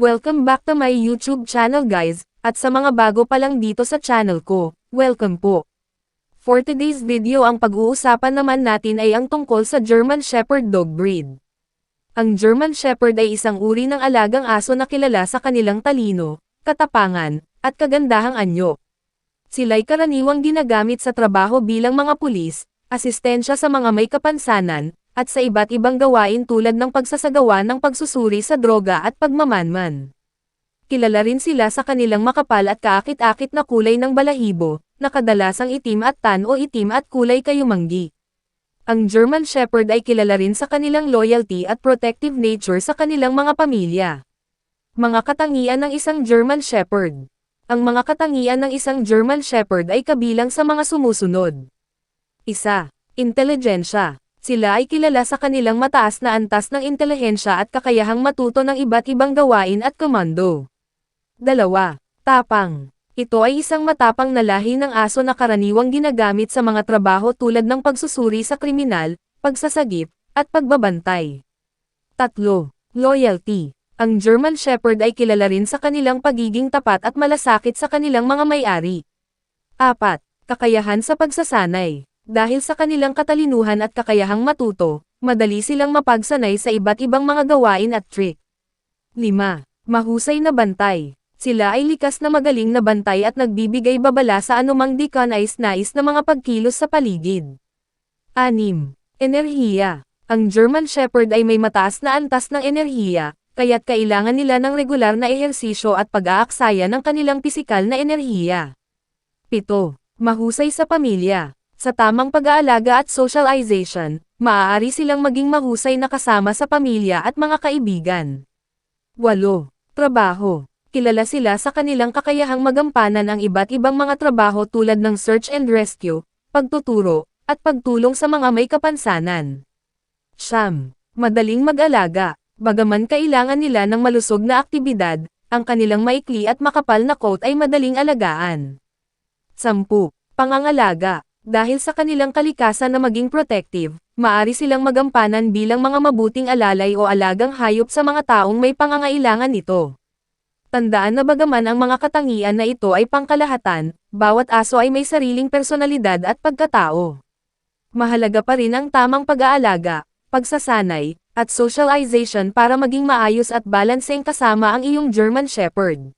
Welcome back to my YouTube channel guys, at sa mga bago pa lang dito sa channel ko, welcome po. For today's video ang pag-uusapan naman natin ay ang tungkol sa German Shepherd Dog Breed. Ang German Shepherd ay isang uri ng alagang aso na kilala sa kanilang talino, katapangan, at kagandahang anyo. Sila'y karaniwang ginagamit sa trabaho bilang mga pulis, asistensya sa mga may kapansanan, at sa iba't ibang gawain tulad ng pagsasagawa ng pagsusuri sa droga at pagmamanman. Kilala rin sila sa kanilang makapal at kaakit-akit na kulay ng balahibo, na kadalasang itim at tan o itim at kulay kayumanggi. Ang German Shepherd ay kilala rin sa kanilang loyalty at protective nature sa kanilang mga pamilya. Mga katangian ng isang German Shepherd Ang mga katangian ng isang German Shepherd ay kabilang sa mga sumusunod. Isa, Intelligensya. Sila ay kilala sa kanilang mataas na antas ng intelihensya at kakayahang matuto ng iba't ibang gawain at komando. Dalawa, Tapang. Ito ay isang matapang na lahi ng aso na karaniwang ginagamit sa mga trabaho tulad ng pagsusuri sa kriminal, pagsasagip, at pagbabantay. Tatlo, Loyalty. Ang German Shepherd ay kilala rin sa kanilang pagiging tapat at malasakit sa kanilang mga may-ari. Apat, Kakayahan sa pagsasanay. Dahil sa kanilang katalinuhan at kakayahang matuto, madali silang mapagsanay sa iba't ibang mga gawain at trick. 5. Mahusay na bantay. Sila ay likas na magaling na bantay at nagbibigay babala sa anumang di ka nais-nais na mga pagkilos sa paligid. 6. Enerhiya. Ang German Shepherd ay may mataas na antas ng enerhiya, kaya't kailangan nila ng regular na ehersisyo at pag-aaksaya ng kanilang pisikal na enerhiya. 7. Mahusay sa pamilya. Sa tamang pag-aalaga at socialization, maaari silang maging mahusay na kasama sa pamilya at mga kaibigan. 8. Trabaho. Kilala sila sa kanilang kakayahang magampanan ang iba't ibang mga trabaho tulad ng search and rescue, pagtuturo, at pagtulong sa mga may kapansanan. Siyam. Madaling mag-alaga. Bagaman kailangan nila ng malusog na aktibidad, ang kanilang maikli at makapal na coat ay madaling alagaan. 10. Pangangalaga. Dahil sa kanilang kalikasan na maging protective, maari silang magampanan bilang mga mabuting alalay o alagang hayop sa mga taong may pangangailangan nito. Tandaan na bagaman ang mga katangian na ito ay pangkalahatan, bawat aso ay may sariling personalidad at pagkatao. Mahalaga pa rin ang tamang pag-aalaga, pagsasanay, at socialization para maging maayos at balanseng kasama ang iyong German Shepherd.